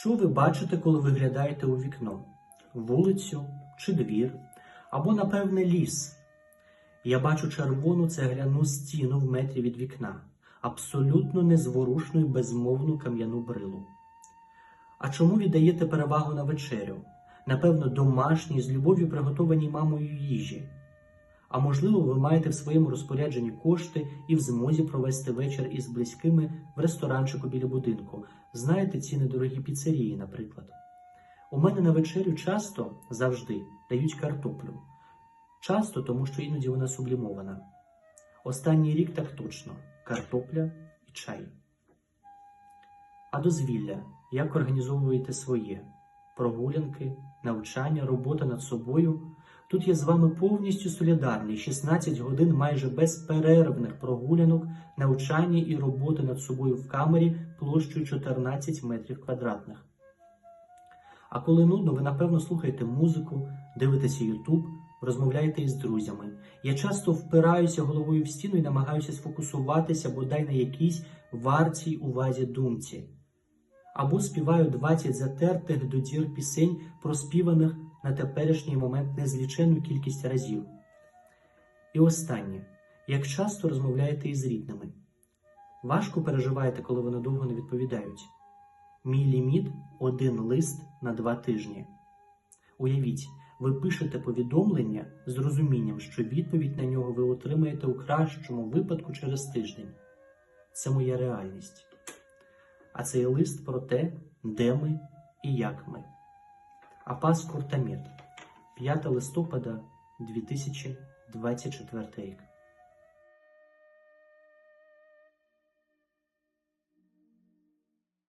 Що ви бачите, коли виглядаєте у вікно? Вулицю чи двір? Або, напевне, ліс. Я бачу червону цегляну стіну в метрі від вікна, абсолютно незворушну і безмовну кам'яну брилу. А чому віддаєте перевагу на вечерю? Напевно, домашній, з любов'ю приготованій мамою їжі. А можливо, ви маєте в своєму розпорядженні кошти і в змозі провести вечір із близькими в ресторанчику біля будинку. Знаєте ці недорогі піцерії, наприклад. У мене на вечерю часто завжди дають картоплю. Часто, тому що іноді вона сублімована. Останній рік так точно картопля і чай. А дозвілля, як організовуєте своє? Прогулянки, навчання, робота над собою. Тут я з вами повністю солідарний. 16 годин майже безперервних прогулянок, навчання і роботи над собою в камері площею 14 метрів квадратних. А коли нудно, ви напевно слухаєте музику, дивитеся Ютуб, розмовляєте із друзями. Я часто впираюся головою в стіну і намагаюся сфокусуватися бодай на якійсь вартій увазі думці. Або співаю 20 затертих до дір пісень, проспіваних на теперішній момент незліченну кількість разів. І останнє, як часто розмовляєте із рідними? Важко переживаєте, коли вони довго не відповідають. Мій ліміт один лист на два тижні. Уявіть, ви пишете повідомлення з розумінням, що відповідь на нього ви отримаєте у кращому випадку через тиждень. Це моя реальність. А цей лист про те, де ми і як ми. Апас Куртамет 5 листопада 2024 рік.